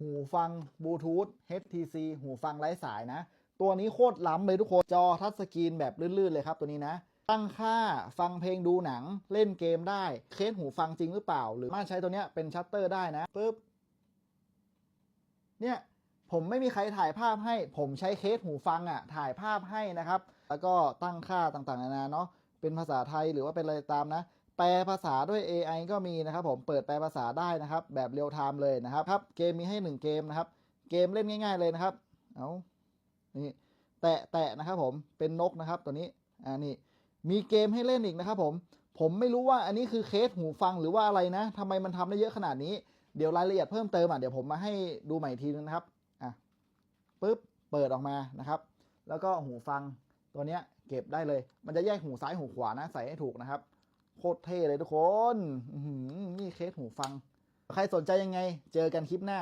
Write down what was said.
หูฟังบลูทูธ HTC หูฟังไร้สายนะ ตัวนี้โคตรล้ำเลยทุกคน จอทัชสกรีนแบบลื่นๆเลยครับตัวนี้นะ ตั้งค่าฟังเพลงดูหนังเล่นเกมได้ เคสหูฟังจริงหรือเปล่า หรือมาใช้ตัวเนี้ยเป็นชัตเตอร์ได้นะปึ๊บเนี่ยผมไม่มีใครถ่ายภาพให้ ผมใช้เคสหูฟังอะ่ะถ่ายภาพให้นะครับ แล้วก็ตั้งค่าต่างๆนานาเนาะเป็นภาษาไทยหรือว่าเป็นอะไรตามนะ แปลภาษาด้วย AI ก็มีนะครับผมเปิดแปลภาษาได้นะครับ แบบเรียลไทม์เลยนะครับครับเกมมีให้ 1 เกมนะครับ เกมเล่นง่าย ๆเลยนะครับเอานี่แตะแตะนะครับผมเป็นนกนะครับตัวนี้อ่านี่มีเกมให้เล่นอีกนะครับผมผมไม่รู้ว่าอันนี้คือเคสหูฟังหรือว่าอะไรนะทำไมมันทำได้เยอะขนาดนี้เดี๋ยวรายละเอียดเพิ่มเติมอะเดี๋ยวผมมาให้ดูใหม่อีกทีนึงนะครับอะปึ๊บเปิดออกมานะครับ แล้วก็หูฟังตัวเนี้ยเก็บได้เลย มันจะแยกหูซ้ายหูขวานะใส่ให้ถูกนะครับ โคตรเท่เลยทุกคนนี่เคสหูฟัง ใครสนใจยังไง เจอกันคลิปหน้า